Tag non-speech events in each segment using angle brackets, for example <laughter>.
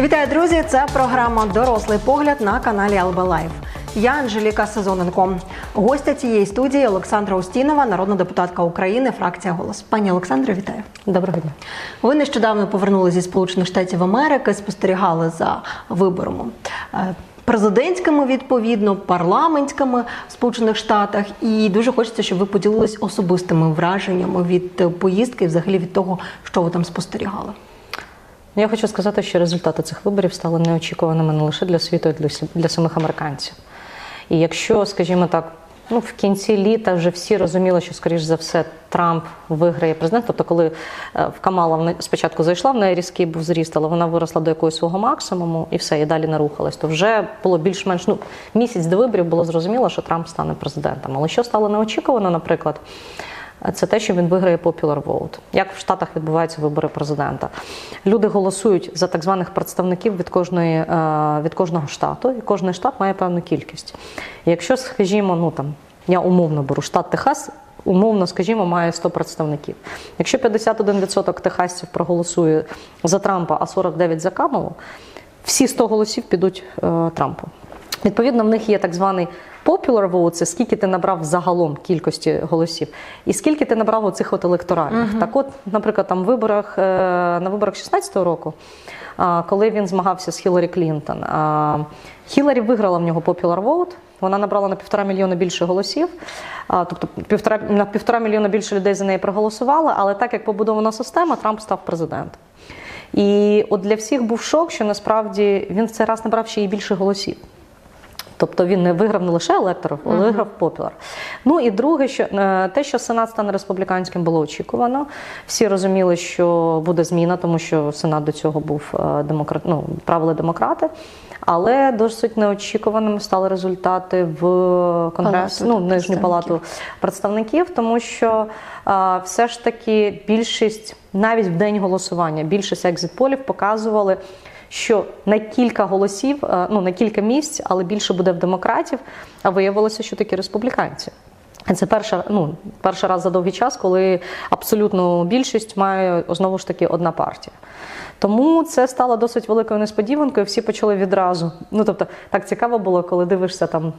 Вітаю, друзі! Це програма Дорослий погляд на каналі ЛБ Лайф. Я Анжеліка Сезоненко. Гостя цієї студії Олександра Устінова, народна депутатка України, фракція Голос. Пані Олександре, вітаю. Доброго дня. Ви нещодавно повернулися зі Сполучених Штатів Америки, спостерігали за виборами. е, Президентськими, відповідно, парламентськими в Сполучених Штатах, і дуже хочеться, щоб ви поділились особистими враженнями від поїздки, і взагалі від того, що ви там спостерігали. Я хочу сказати, що результати цих виборів стали неочікуваними не лише для світу, а для, самих американців. І якщо, скажімо так, ну в кінці літа вже всі розуміли, що скоріш за все Трамп виграє президент. Тобто, коли е, в Камала спочатку зайшла, в неї різкий був зріст, але вона виросла до якогось свого максимуму і все, і далі не рухалась. То вже було більш-менш ну місяць до виборів було зрозуміло, що Трамп стане президентом. Але що стало неочікувано, наприклад. Це те, що він виграє popular vote. Як в Штатах відбуваються вибори президента. Люди голосують за так званих представників від кожної е, від кожного штату, і кожний штат має певну кількість. Якщо, скажімо, ну там я умовно беру штат Техас. Умовно, скажімо, має 100 представників. Якщо 51% техасців проголосує за Трампа, а 49 за Камалу, всі 100 голосів підуть е, Трампу. Відповідно, в них є так званий popular vote, це скільки ти набрав загалом кількості голосів, і скільки ти набрав оцих от електоральних. Так от, наприклад, там виборах, е, на виборах 16-го року, коли він змагався з Хіларі Клінтон, Хіларі виграла в нього popular vote, вона набрала на півтора мільйона більше голосів, тобто півтора, на півтора мільйона більше людей за неї проголосували, але так як побудована система, Трамп став президентом. І от для всіх був шок, що насправді він в цей раз набрав ще й більше голосів. Тобто він не виграв не лише електорів, але виграв попіляр. Ну і друге, що е, те, що Сенат стане республіканським, було очікувано. Всі розуміли, що буде зміна, тому що Сенат до цього був е, демократ, ну, правили демократи. Але досить неочікуваними стали результати в конгрес, ну, нижню палату представників, тому що а, все ж таки більшість, навіть в день голосування, більшість екзит-полів показували, що на кілька голосів, ну на кілька місць, але більше буде в демократів, а виявилося, що такі республіканці. Це перша, ну, перший раз за довгий час, коли абсолютну більшість має знову ж таки одна партія. Тому це стало досить великою несподіванкою. Всі почали відразу. Ну тобто, так цікаво було, коли дивишся там.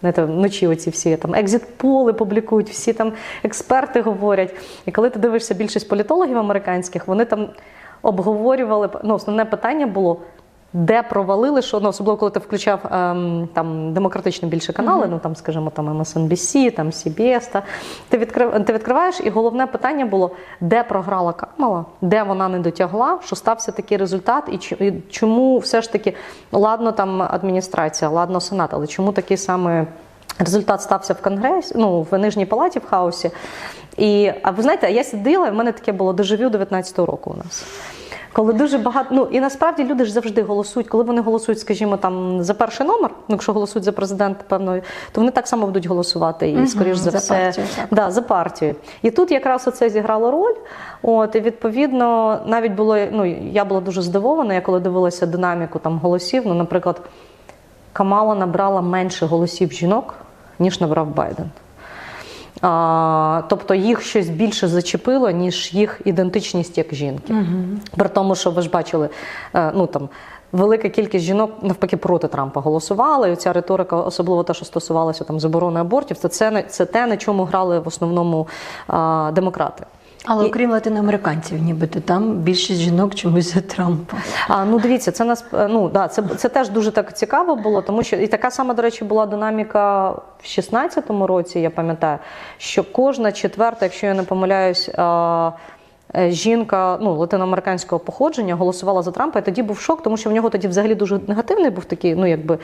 Знаєте, вночі оці всі там екзит-поли публікують, всі там експерти говорять. І коли ти дивишся більшість політологів американських, вони там обговорювали ну, основне питання було. Де провалили, що ну, особливо коли ти включав ем, там демократичні більше канали, ну там, скажімо, там MSNBC, там CBS, та ти відкрив, ти відкриваєш, і головне питання було, де програла Камала, де вона не дотягла, що стався такий результат, і чому все ж таки ладно там адміністрація, ладно сенат, але чому такий саме результат стався в конгресі, ну в нижній палаті в хаосі. І а ви знаєте, я сиділа, і в мене таке було дежавю 19-го року у нас. Коли дуже багато, ну і насправді люди ж завжди голосують, коли вони голосують, скажімо, там за перший номер, ну якщо голосують за президента певної, то вони так само будуть голосувати і, скоріш за, за все, партію. Да, за партію. І тут якраз оце зіграло роль. От, і відповідно, навіть було, ну я була дуже здивована, я коли дивилася динаміку там голосів. Ну, наприклад, Камала набрала менше голосів жінок, ніж набрав Байден. А, тобто їх щось більше зачепило, ніж їх ідентичність як жінки. При тому, що ви ж бачили, е, ну там. Велика кількість жінок навпаки проти Трампа голосували. І ця риторика, особливо те, що стосувалося там заборони абортів, це, це, не- це те, на чому грали в основному а, демократи. Але І- окрім латиноамериканців, нібито там більшість жінок чомусь за Трампа. А, ну дивіться, це нас ну да, це, це теж дуже так цікаво було, тому що і така сама, до речі, була динаміка в 16-му році. Я пам'ятаю, що кожна четверта, якщо я не помиляюсь. А, е, Жінка ну латиноамериканського походження голосувала за Трампа, і тоді був шок, тому що в нього тоді взагалі дуже негативний був такий, ну якби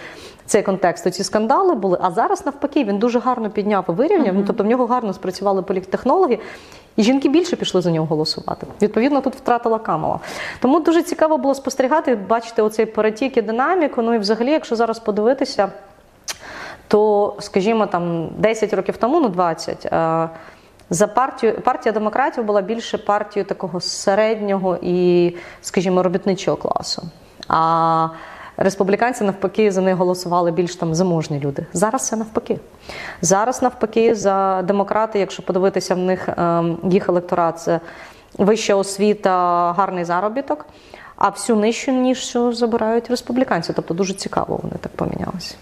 цей контекст. Ці скандали були. А зараз навпаки він дуже гарно підняв і вирівняв. Ну тобто в нього гарно спрацювали політтехнологи, і жінки більше пішли за нього голосувати. Відповідно, тут втратила Камала. Тому дуже цікаво було спостерігати, бачити оцей перетік і динаміку. Ну і взагалі, якщо зараз подивитися, то, скажімо, там 10 років тому, ну 20, е, за партію партія демократів була більше партією такого середнього і, скажімо, робітничого класу. А республіканці навпаки за них голосували більш там заможні люди. Зараз це навпаки. Зараз навпаки за демократи, якщо подивитися в них ем, їх електорат, це вища освіта, гарний заробіток. а всю нижчу нішу забирають республіканці. Тобто дуже цікаво вони так помінялися.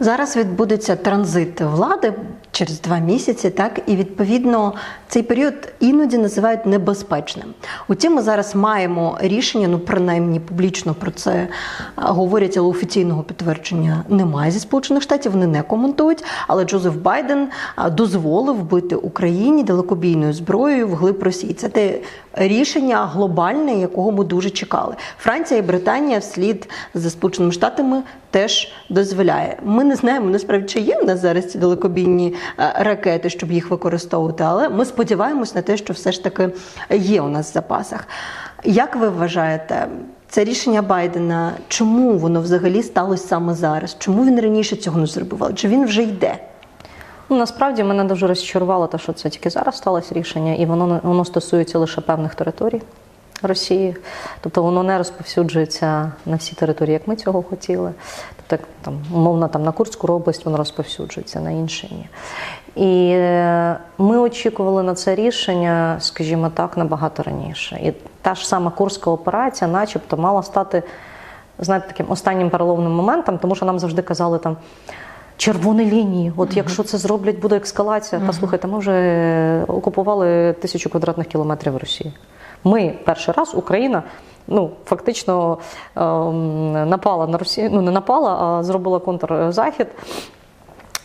Зараз відбудеться транзит влади через два місяці, так і відповідно цей період іноді називають небезпечним. Утім, ми зараз маємо рішення, ну принаймні публічно про це говорять, але офіційного підтвердження немає зі сполучених штатів. Вони не коментують. Але Джозеф Байден дозволив бити Україні далекобійною зброєю вглиб Росії. Це те рішення глобальне, якого ми дуже чекали. Франція і Британія вслід за Сполученими Штатами теж дозволяє. Ми не знаємо насправді, чи є в нас зараз ці далекобійні е, ракети, щоб їх використовувати, але ми сподіваємось на те, що все ж таки є у нас в запасах. Як ви вважаєте? Це рішення Байдена, чому воно взагалі сталося саме зараз? Чому він раніше цього не зробив? Чи він вже йде? Ну, насправді мене дуже розчарувало те, що це тільки зараз сталося рішення, і воно, воно стосується лише певних територій Росії. Тобто воно не розповсюджується на всі території, як ми цього хотіли. Тобто, там, умовно, там, на Курську область воно розповсюджується, на інші ні. І е, ми очікували на це рішення, скажімо так, набагато раніше. І та ж сама Курська операція, начебто, мала стати знаєте, таким останнім переломним моментом, тому що нам завжди казали там. Червоні лінії, от якщо це зроблять, буде ескалація. Та слухайте, ми вже окупували тисячу квадратних кілометрів Росії. Ми перший раз, Україна, ну фактично ем, напала на Росію. Ну не напала, а зробила контрзахід.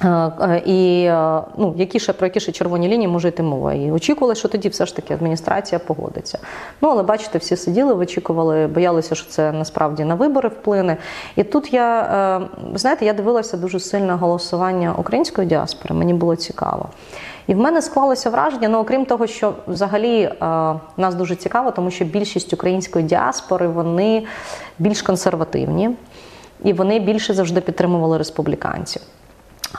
Е, е, І е, ну, які ще про які ще червоні лінії може йти мова? І очікували, що тоді все ж таки адміністрація погодиться. Ну але бачите, всі сиділи, вичікували, боялися, що це насправді на вибори вплине. І тут я знаєте, я дивилася дуже сильно голосування української діаспори. Мені було цікаво. І в мене склалося враження, ну окрім того, що взагалі е, нас дуже цікаво, тому що більшість української діаспори вони більш консервативні і вони більше завжди підтримували республіканців.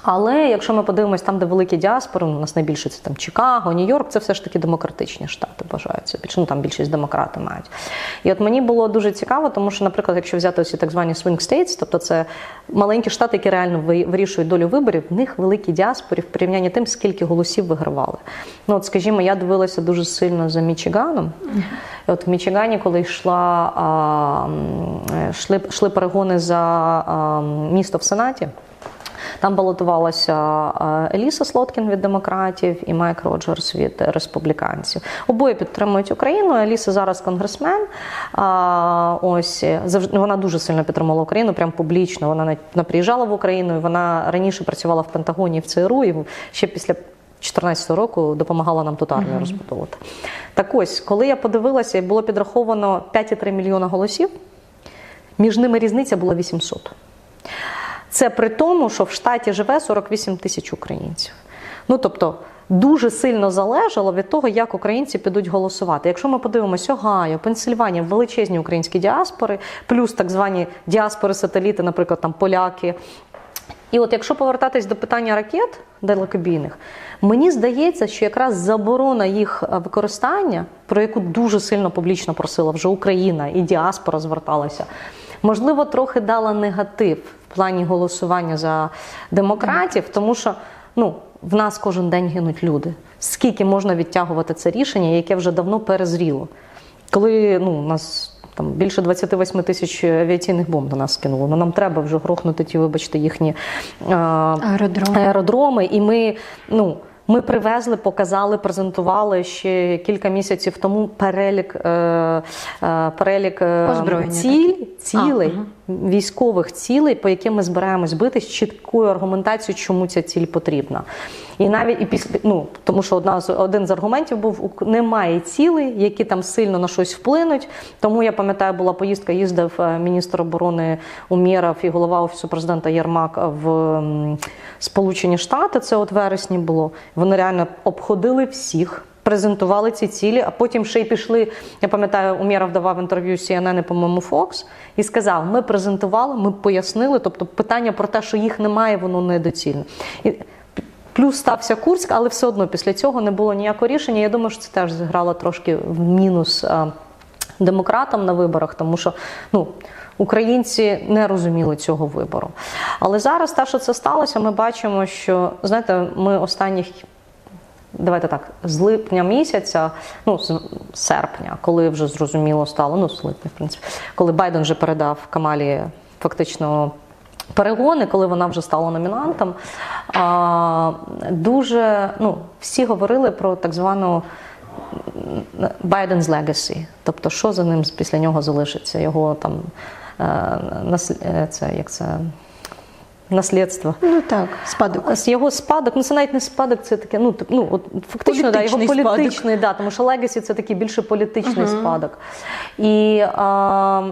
Але якщо ми подивимось там, де великі діаспори, ну, у нас найбільше це там Чикаго, Нью-Йорк, це все ж таки демократичні штати вважаються. Більше ну там більшість демократи мають. І от мені було дуже цікаво, тому що, наприклад, якщо взяти ці так звані swing states, тобто це маленькі штати, які реально вирішують долю виборів, в них великі діаспори в порівнянні тим, скільки голосів вигравали. Ну от, скажімо, я дивилася дуже сильно за Мічиганом. І от в Мічигані, коли йшла а, м, йшли, йшли перегони за а, місто в Сенаті. Там балотувалася е, Еліса Слоткін від демократів і Майк Роджерс від республіканців. Обоє підтримують Україну. Еліса зараз конгресмен. Ось завжди вона дуже сильно підтримала Україну, прям публічно. Вона вона приїжджала в Україну. і Вона раніше працювала в Пентагоні в ЦРУ. І ще після 2014 року допомагала нам тут армію розбудовувати. Так ось, коли я подивилася, і було підраховано 5,3 мільйона голосів. Між ними різниця була 800. Це при тому, що в штаті живе 48 тисяч українців. Ну тобто дуже сильно залежало від того, як українці підуть голосувати. Якщо ми подивимося Огайо, Пенсильванія, величезні українські діаспори, плюс так звані діаспори-сателіти, наприклад, там поляки. І от якщо повертатись до питання ракет далекобійних, мені здається, що якраз заборона їх е, використання, про яку дуже сильно публічно просила вже Україна і діаспора зверталася, можливо, трохи дала негатив в плані голосування за демократів, тому що ну, в нас кожен день гинуть люди. Скільки можна відтягувати це рішення, яке вже давно перезріло? Коли ну, у нас там більше 28 тисяч авіаційних бомб до нас скинуло, ну нам треба вже грохнути ті, вибачте, їхні е, Аеродроми. аеродроми. І ми, ну, ми привезли, показали, презентували ще кілька місяців тому перелік, е, е, перелік е, Озброєння ціль, цілей, А, ага. Військових цілей, по яким ми збираємось бити з чіткою аргументацією, чому ця ціль потрібна. І навіть і після ну тому, що одна з один з аргументів був немає цілей, які там сильно на щось вплинуть. Тому я пам'ятаю, була поїздка, їздив е, міністр оборони Умєров і голова офісу президента Єрмак в Сполучені Штати. Це от вересні було. Вони реально обходили всіх. Презентували ці цілі, а потім ще й пішли. Я пам'ятаю, Умєров давав інтерв'ю CNN, по-моєму, Fox, і сказав: ми презентували, ми пояснили. Тобто, питання про те, що їх немає, воно недоцільне. І Плюс стався Курськ, але все одно після цього не було ніякого рішення. Я думаю, що це теж зіграло трошки в мінус демократам на виборах, тому що ну, українці не розуміли цього вибору. Але зараз те, що це сталося, ми бачимо, що знаєте, ми останніх давайте так, з липня місяця, ну з серпня, коли вже зрозуміло стало, ну з липня, в принципі, коли Байден вже передав Камалі фактично. Перегони, коли вона вже стала номінантом, а, дуже ну, всі говорили про так звану Байден's legacy, тобто що за ним після нього залишиться, його там е, е, це як це наслідство. Ну так, спадок. З його спадок, ну це навіть не спадок, це таке, ну, ну от фактично да, його Політичний спадок. да, тому що легасі це такий більше політичний спадок. І а,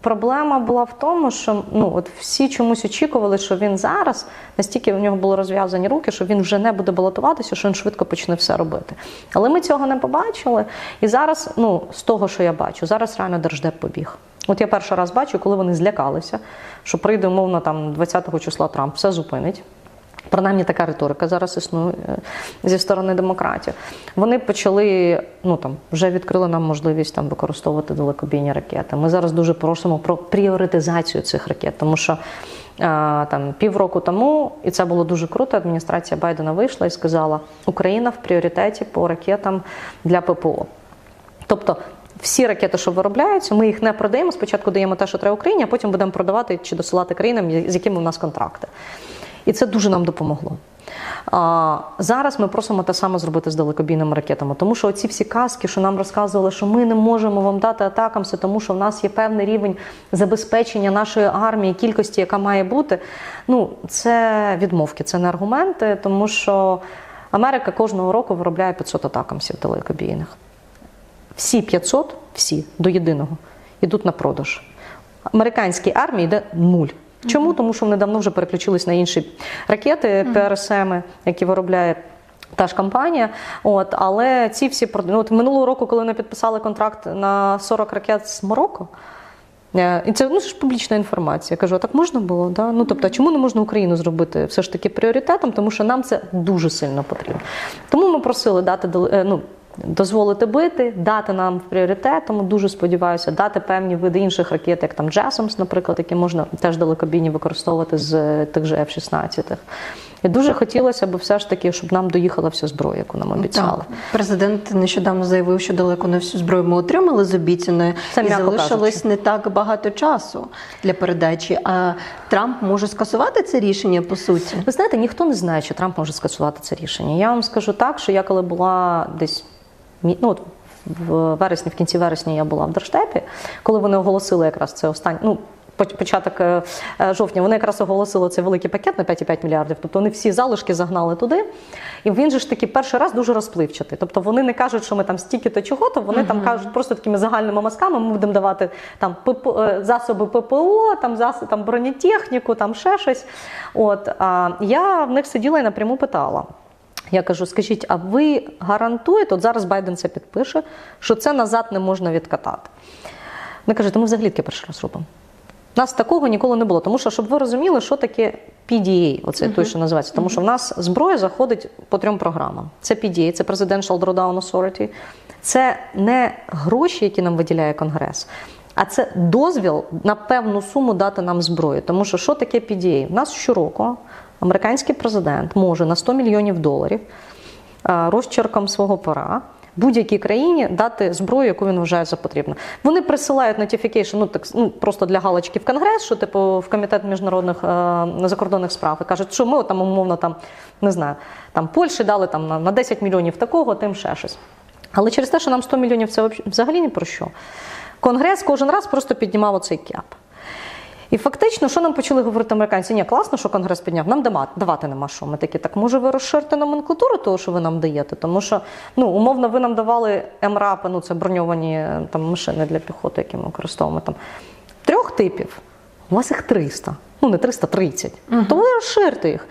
проблема була в тому, що ну, от всі чомусь очікували, що він зараз настільки в нього були розв'язані руки, що він вже не буде балотуватися, що він швидко почне все робити. Але ми цього не побачили. І зараз, ну, з того, що я бачу, зараз реально держдеп побіг. От я перший раз бачу, коли вони злякалися, що прийде умовно там 20-го числа Трамп, все зупинить. Принаймні така риторика зараз існує е, зі сторони демократів. Вони почали, ну там вже відкрили нам можливість там використовувати далекобійні ракети. Ми зараз дуже просимо про пріоритизацію цих ракет, тому що е, там півроку тому, і це було дуже круто. Адміністрація Байдена вийшла і сказала: Україна в пріоритеті по ракетам для ППО. Тобто всі ракети, що виробляються, ми їх не продаємо. Спочатку даємо те, що треба Україні, а потім будемо продавати чи досилати країнам, з якими у нас контракти. І це дуже нам допомогло. А, зараз ми просимо те саме зробити з далекобійними ракетами, тому що оці всі казки, що нам розказували, що ми не можемо вам дати атакамси, тому що в нас є певний рівень забезпечення нашої армії, кількості, яка має бути. Ну, це відмовки, це не аргументи, тому що Америка кожного року виробляє 500 атакамсів далекобійних. Всі 500, всі до єдиного, йдуть на продаж. Американській армії йде нуль. Чому? Тому що вони давно вже переключились на інші ракети, ПРСМ, які виробляє та ж компанія. От, але ці всі ну, от минулого року, коли вони підписали контракт на 40 ракет з Марокко. е, І це ну, це ж публічна інформація. Я кажу, а так можна було? Да? Ну, тобто, а чому не можна Україну зробити все ж таки пріоритетом? Тому що нам це дуже сильно потрібно. Тому ми просили дати е, ну, дозволити бити, дати нам в пріоритет. Тому дуже сподіваюся, дати певні види інших ракет, як там Джасомс, наприклад, які можна теж далекобійні використовувати з е, тих же F-16. І дуже хотілося б все ж таки, щоб нам доїхала вся зброя, яку нам обіцяли. Так. Президент нещодавно заявив, що далеко не всю зброю ми отримали з обіцяною, Це і залишилось кажучи. не так багато часу для передачі. А Трамп може скасувати це рішення по суті. Ви знаєте, ніхто не знає, чи Трамп може скасувати це рішення. Я вам скажу так, що я коли була десь ну, от в вересні, в кінці вересня я була в Держдепі, коли вони оголосили якраз це останнє. Ну, Початок е, е, жовтня вони якраз оголосили цей великий пакет на 5,5 мільярдів. Тобто вони всі залишки загнали туди. І він же ж таки перший раз дуже розпливчатий. Тобто вони не кажуть, що ми там стільки-то чого, то вони там кажуть просто такими загальними мазками. Ми будемо давати там ПП, е, засоби ППО, там засоби там бронетехніку, там ще щось. От а я в них сиділа і напряму питала. Я кажу, скажіть, а ви гарантуєте, от зараз Байден це підпише, що це назад не можна відкатати? Вони кажуть, ми взагалі таке перший раз робимо. Нас такого ніколи не було. Тому що, щоб ви розуміли, що таке PDA, оце той, що називається. Тому що в нас зброя заходить по трьом програмам: це PDA, це Presidential Drawdown Authority, це не гроші, які нам виділяє Конгрес. А це дозвіл на певну суму дати нам зброю. Тому що що таке PDA? У нас щороку американський президент може на 100 мільйонів доларів розчерком свого пера будь-якій країні дати зброю, яку він вважає за потрібне. Вони присилають notification, ну так ну просто для галочки в конгрес, що типу в комітет міжнародних е, закордонних справ і кажуть, що ми там умовно там не знаю, там Польщі дали там на, на 10 мільйонів такого, тим ще щось. Але через те, що нам 100 мільйонів це взагалі ні про що. Конгрес кожен раз просто піднімав оцей кеп. І фактично, що нам почали говорити американці? Ні, класно, що Конгрес підняв, нам давати нема що. Ми такі, так може ви розширите номенклатуру того, що ви нам даєте? Тому що, ну, умовно, ви нам давали МРАПи, ну це броньовані е, там, машини для піхоти, які ми використовуємо там. Трьох типів. У вас їх 300. Ну, не 330. То ви розширте їх.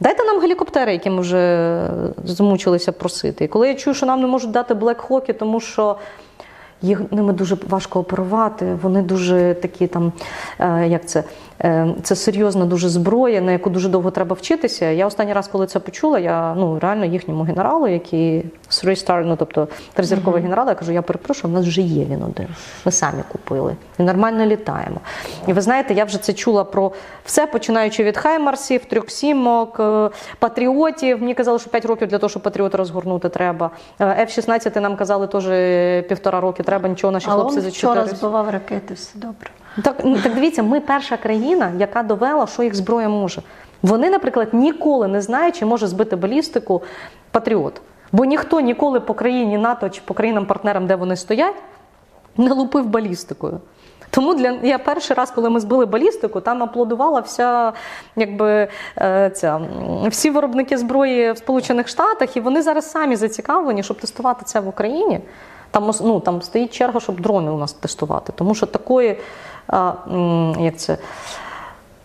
Дайте нам гелікоптери, які ми вже е, змучилися просити. І коли я чую, що нам не можуть дати блекхоки, тому що їх ними дуже важко оперувати, вони дуже такі там, е, як це, це серйозна дуже зброя, на яку дуже довго треба вчитися. Я останній раз, коли це почула, я ну реально їхньому генералу, який three star, ну тобто тризірковий генерал, я кажу, я перепрошую, в нас вже є він один. Ми самі купили. І нормально літаємо. І ви знаєте, я вже це чула про все, починаючи від Хаймарсів, трьохсімок, е, патріотів. Мені казали, що 5 років для того, щоб патріоти розгорнути треба. Е, F-16 нам казали теж півтора роки треба, нічого наші Але хлопці он за вчора збивав ракети, все добре. Так, ну, так дивіться, ми перша країна, яка довела, що їх зброя може. Вони, наприклад, ніколи не знають, чи може збити балістику патріот. Бо ніхто ніколи по країні НАТО чи по країнам-партнерам, де вони стоять, не лупив балістикою. Тому для я перший раз, коли ми збили балістику, там аплодувала вся, якби е, ця всі виробники зброї в Сполучених Штатах, і вони зараз самі зацікавлені, щоб тестувати це в Україні. Там ну, там стоїть черга, щоб дрони у нас тестувати. Тому що такої, як це,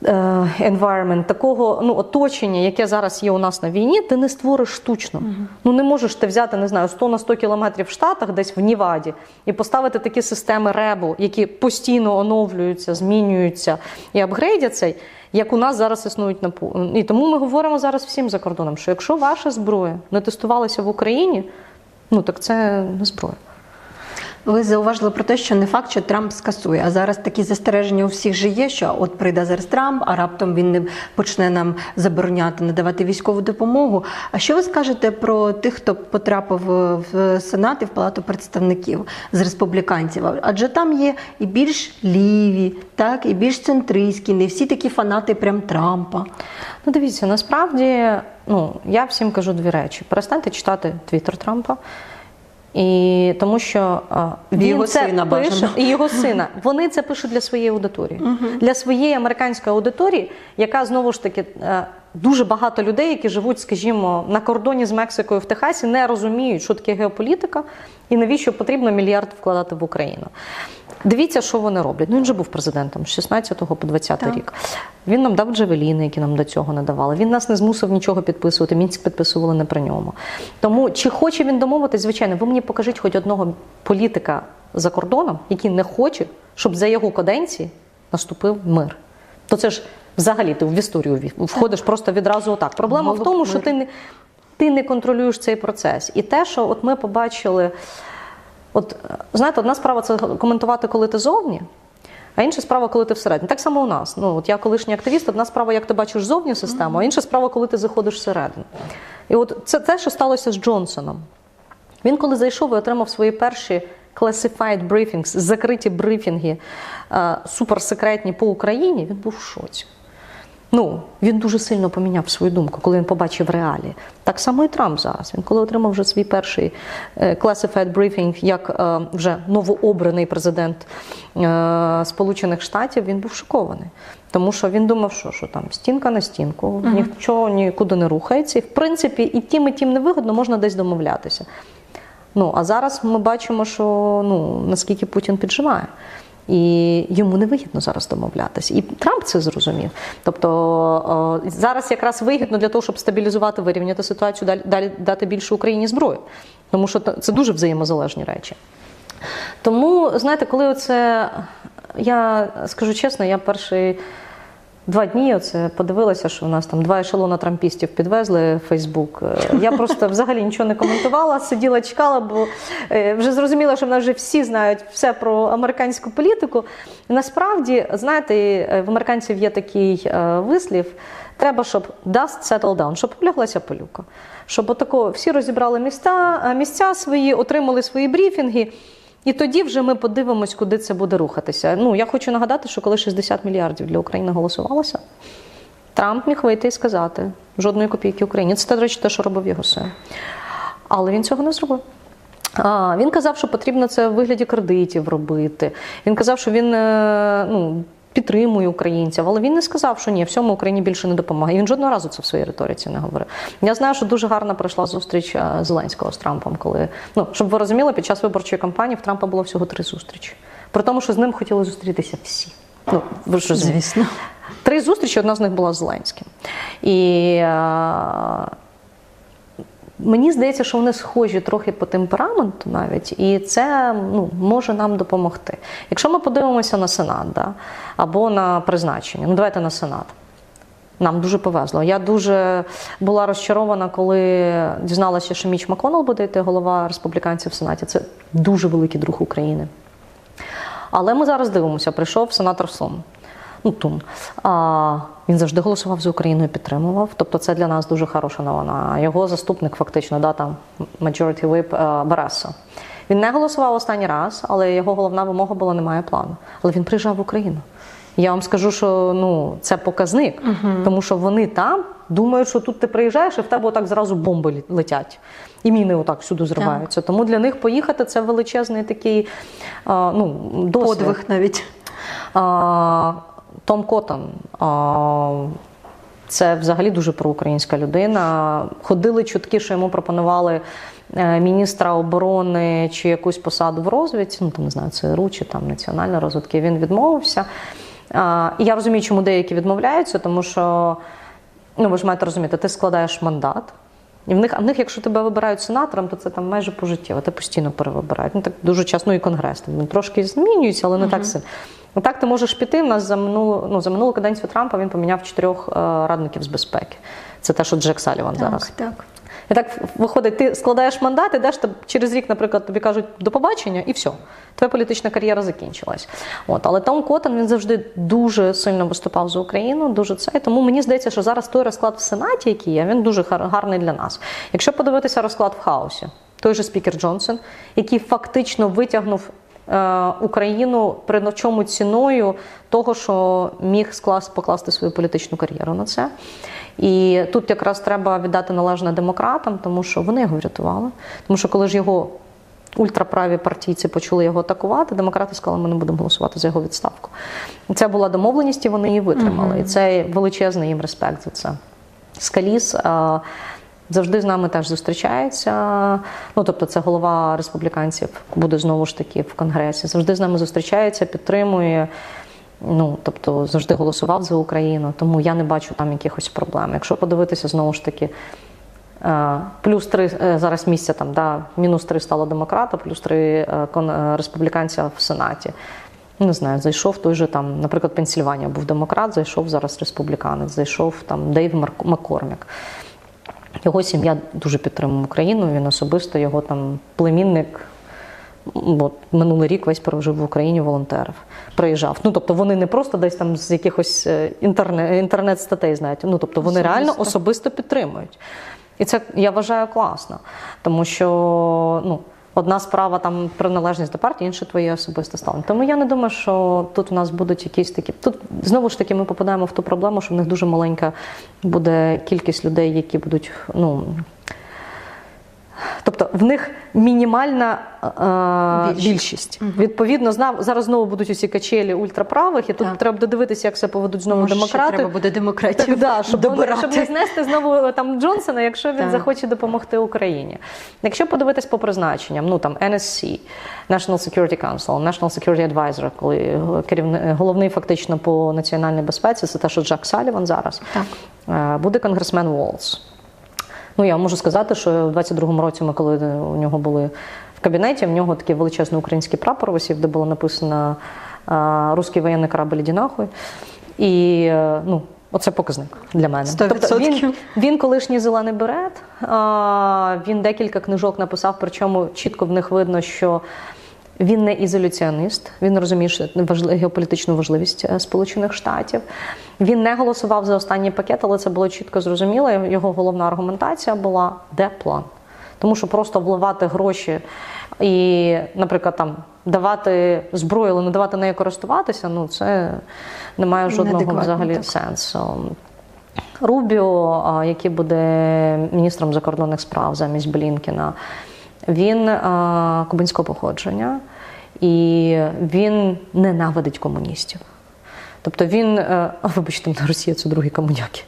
е, environment, такого ну, оточення, яке зараз є у нас на війні, ти не створиш штучно. Ну не можеш ти взяти, не знаю, 100 на 100 кілометрів в Штатах, десь в Ніваді, і поставити такі системи ребу, які постійно оновлюються, змінюються і апгрейдяться, як у нас зараз існують на І тому ми говоримо зараз всім за кордоном, що якщо ваша зброя не тестувалася в Україні, ну так це не зброя. Ви зауважили про те, що не факт, що Трамп скасує. А зараз такі застереження у всіх же є, що от прийде зараз Трамп, а раптом він не почне нам забороняти надавати військову допомогу. А що ви скажете про тих, хто потрапив в Сенат і в Палату представників з республіканців? Адже там є і більш ліві, так і більш центристські, не всі такі фанати прям Трампа. Ну, дивіться, насправді, ну я всім кажу дві речі: перестаньте читати твіттер Трампа. І тому що а, він його це сина пише, бажано. і його сина. Вони це пишуть для своєї аудиторії, для своєї американської аудиторії, яка знову ж таки е, дуже багато людей, які живуть, скажімо, на кордоні з Мексикою в Техасі, не розуміють, що таке геополітика і навіщо потрібно мільярд вкладати в Україну. Дивіться, що вони роблять. Ну він же був президентом з 16 по 20 Так. рік. Він нам дав джавеліни, які нам до цього не давали. Він нас не змусив нічого підписувати. Мінськ підписували не при ньому. Тому чи хоче він домовитись, звичайно, ви мені покажіть хоч одного політика за кордоном, який не хоче, щоб за його каденції наступив мир. То це ж взагалі ти в історію входиш просто відразу отак. Проблема в Голуб тому, що ти не, ти не контролюєш цей процес. І те, що от ми побачили. От е, знаєте, одна справа це коментувати, коли ти зовні, а інша справа, коли ти всередині. Так само у нас. Ну от я колишній активіст, одна справа, як ти бачиш зовні систему, а інша справа, коли ти заходиш всередину. І от це те, що сталося з Джонсоном. Він, коли зайшов і отримав свої перші classified briefings, закриті брифінги, е, суперсекретні по Україні, він був в шоці. Ну, він дуже сильно поміняв свою думку, коли він побачив реалії. Так само і Трамп зараз. Він коли отримав вже свій перший е, classified briefing як е, вже новообраний президент е, Сполучених Штатів, він був шокований. Тому що він думав, що, що там стінка на стінку, нічого нікуди не рухається. І в принципі, і тим, і тим невигодно можна десь домовлятися. Ну а зараз ми бачимо, що ну наскільки Путін піджимає. І йому не вигідно зараз домовлятися. І Трамп це зрозумів. Тобто зараз якраз вигідно для того, щоб стабілізувати, вирівняти ситуацію, далі, далі дати більше Україні зброю. Тому що це дуже взаємозалежні речі. Тому, знаєте, коли оце, я скажу чесно, я перший два дні оце подивилася, що у нас там два ешелона трампістів підвезли в Фейсбук. Е, Я просто взагалі нічого не коментувала, сиділа, чекала, бо е, вже зрозуміла, що в нас вже всі знають все про американську політику. Насправді, знаєте, е, в американців є такий вислів. Треба, щоб dust settle down, щоб поляглася пилюка. Щоб отако всі розібрали міста, місця свої, отримали свої брифінги. І тоді вже ми подивимось, куди це буде рухатися. Ну я хочу нагадати, що коли 60 мільярдів для України голосувалося, Трамп міг вийти і сказати жодної копійки Україні. Це, до речі, те, що робив його син. Але він цього не зробив. А, він казав, що потрібно це в вигляді кредитів робити. Він казав, що він е, ну, підтримує українців, але він не сказав, що ні, всьому Україні більше не допомагає. Він жодного разу це в своїй риториці не говорив. Я знаю, що дуже гарно пройшла зустріч е, Зеленського з Трампом, коли ну щоб ви розуміли, під час виборчої кампанії в Трампа було всього три зустрічі. При тому, що з ним хотіли зустрітися всі. Ну, ви ж. Звісно. Три зустрічі, одна з них була з Зеленським. І е, Мені здається, що вони схожі трохи по темпераменту навіть, і це ну, може нам допомогти. Якщо ми подивимося на Сенат да, або на призначення, ну давайте на Сенат. Нам дуже повезло. Я дуже була розчарована, коли дізналася, що Міч Маконел буде йти голова республіканців в Сенаті. Це дуже великий друг України. Але ми зараз дивимося, прийшов сенатор Сум. Ну, Тун. А, він завжди голосував за Україну і підтримував. Тобто це для нас дуже хороша новина. Його заступник, фактично, да, там Majority Whip е, Баресо. Він не голосував останній раз, але його головна вимога була немає плану. Але він приїжджав в Україну. Я вам скажу, що ну, це показник, тому що вони там думають, що тут ти приїжджаєш, і в тебе отак зразу бомби летять. І міни отак всюди зриваються. Тому для них поїхати це величезний такий а, ну, досвід. Подвиг навіть. А, Том Коттон. А, це взагалі дуже проукраїнська людина. Ходили чутки, що йому пропонували е, міністра оборони чи якусь посаду в розвідці, ну там не знаю, ЦРУ чи там національної розвідки. Він відмовився. І я розумію, чому деякі відмовляються, тому що ну ви ж маєте розуміти, ти складаєш мандат. І в них, а в них, якщо тебе вибирають сенатором, то це там майже пожиттєво, ти постійно перевибирають. Ну так дуже часто, ну і конгрес. Там трошки змінюється, але не так сильно. Ну так ти можеш піти. В нас за минулу, ну, за минулу каденцію Трампа він поміняв чотирьох е, радників з безпеки. Це те, що Джек Саліван зараз. Так, так. І так виходить, ти складаєш мандат, ідеш через рік, наприклад, тобі кажуть до побачення, і все. Твоя політична кар'єра закінчилась. От, але Том Коттон він завжди дуже сильно виступав за Україну, дуже це. Тому мені здається, що зараз той розклад в Сенаті, який є, він дуже гар- гарний для нас. Якщо подивитися розклад в хаосі, той же спікер Джонсон, який фактично витягнув. Е, Україну при чому ціною того, що міг склас, покласти свою політичну кар'єру на це. І тут якраз треба віддати належне демократам, тому що вони його врятували. Тому що коли ж його ультраправі партійці почали його атакувати, демократи сказали, ми не будемо голосувати за його відставку. Це була домовленість, і вони її витримали. І це величезний їм респект за це. Скаліс завжди з нами теж зустрічається. Ну, тобто, це голова республіканців буде знову ж таки в конгресі. Завжди з нами зустрічається, підтримує. Ну, тобто завжди голосував за Україну, тому я не бачу там якихось проблем. Якщо подивитися знову ж таки, е, плюс три е, зараз місця там, да, мінус три стало демократа, плюс три е, республіканця в Сенаті. Не знаю, зайшов той же там, наприклад, Пенсільванія був демократ, зайшов зараз республіканець, зайшов там Дейв Маккормік. Його сім'я дуже підтримує Україну. Він особисто його там племінник. От минулий рік весь прожив в Україні волонтерів. Приїжджав. Ну тобто вони не просто десь там з якихось е, інтернет, інтернет-статей знають. Ну тобто вони Особисто. реально особисто підтримують. І це я вважаю класно, тому що ну. Одна справа там приналежність до партії, інша твоє особисте ставлення. Тому я не думаю, що тут у нас будуть якісь такі. Тут знову ж таки ми попадаємо в ту проблему, що в них дуже маленька буде кількість людей, які будуть ну. Тобто в них мінімальна е, Більшість. більшість. Відповідно, знав, зараз знову будуть усі качелі ультраправих, і тут Так. треба додивитися, як це поведуть знову Може, демократи. треба буде демократів Так, да, щоб, вони- добирати. щоб не знести знову е, там Джонсона, якщо він Так. захоче допомогти Україні. Якщо подивитись по призначенням, ну там NSC, National Security Council, National Security Advisor, коли керівник головний фактично по національній безпеці, це те, що Джак Саліван зараз, Так. Е, буде конгресмен Волс. Ну, я можу сказати, що в 22-му році ми, коли у нього були в кабінеті, в нього такий величезний український прапор висів, де було написано Руський воєнний корабль нахуй». І е, ну, оце показник для мене. Сто Тобто він, він колишній зелений берет. Він декілька книжок написав, причому чітко в них видно, що він не ізоляціоніст, він розуміє що геополітичну важливість е, Сполучених Штатів. Він не голосував за останній пакет, але це було чітко зрозуміло. Його головна аргументація була де план. Тому що просто вливати гроші і, наприклад, там давати зброю, але не давати нею користуватися, ну це не має жодного взагалі так. сенсу. Рубіо, який буде міністром закордонних справ замість Блінкіна, він а, кубинського походження і він ненавидить комуністів. Тобто він, е, вибачте, на Росія це другі комуняки.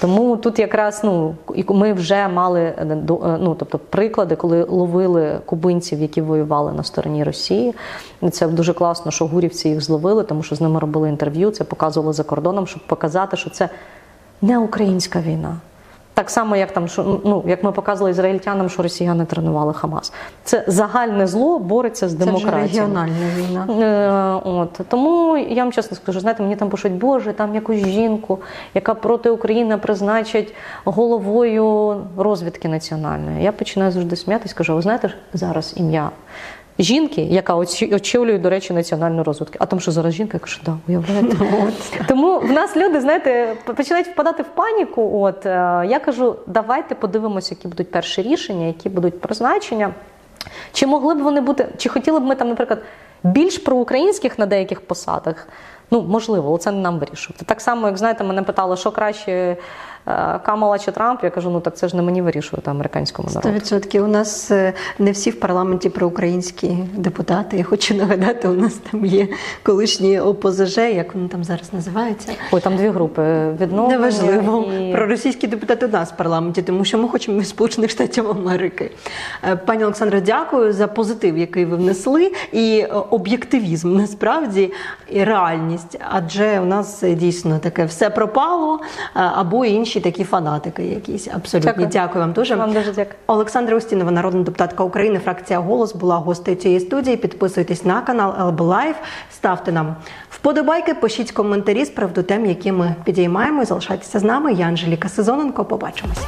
Тому тут якраз ну, ми вже мали е, е, ну, тобто, приклади, коли ловили кубинців, які воювали на стороні Росії. Це дуже класно, що гурівці їх зловили, тому що з ними робили інтерв'ю, це показували за кордоном, щоб показати, що це не українська війна. Так само, як там що ну як ми показували ізраїльтянам, що росіяни тренували Хамас. Це загальне зло бореться з демократією. Це вже регіональна війна. Е, От тому я вам чесно скажу, знаєте, мені там пишуть, Боже, там якусь жінку, яка проти України призначить головою розвідки національної. Я починаю завжди сміятися, кажу, ви знаєте зараз ім'я жінки, яка очолює, до речі, національну розвідку. А там що зараз жінка? Я кажу, да, уявляєте. <laughs> Тому в нас люди, знаєте, починають впадати в паніку. От е, я кажу, давайте подивимося, які будуть перші рішення, які будуть призначення. Чи могли б вони бути, чи хотіли б ми там, наприклад, більш проукраїнських на деяких посадах? Ну, можливо, але це не нам вирішувати. Так само, як знаєте, мене питали, що краще Камала чи Трамп. Я кажу, ну так це ж не мені вирішувати американському народу. відсотків. У нас е, не всі в парламенті проукраїнські депутати. Я хочу нагадати, у нас там є колишні ОПЗЖ, як вони там зараз називаються. Ой, там дві групи відновлення. Неважливо і... проросійські депутати у нас в парламенті, тому що ми хочемо від Сполучених Штатів Америки. Е, Пані Олександре, дякую за позитив, який ви внесли, і е, об'єктивізм насправді і реальність. Адже у нас е, дійсно таке все пропало, е, або інші такі фанатики, якісь абсолютно. Дякую. Дякую вам дуже. Вам дуже дякую. Олександра Устінова, народна депутатка України, фракція Голос, була гостею цієї студії. Підписуйтесь на канал ЛБ Лайф, ставте нам вподобайки, пишіть коментарі з приводу тем, які ми підіймаємо. І залишайтеся з нами. Я Анжеліка Сезоненко. Побачимось.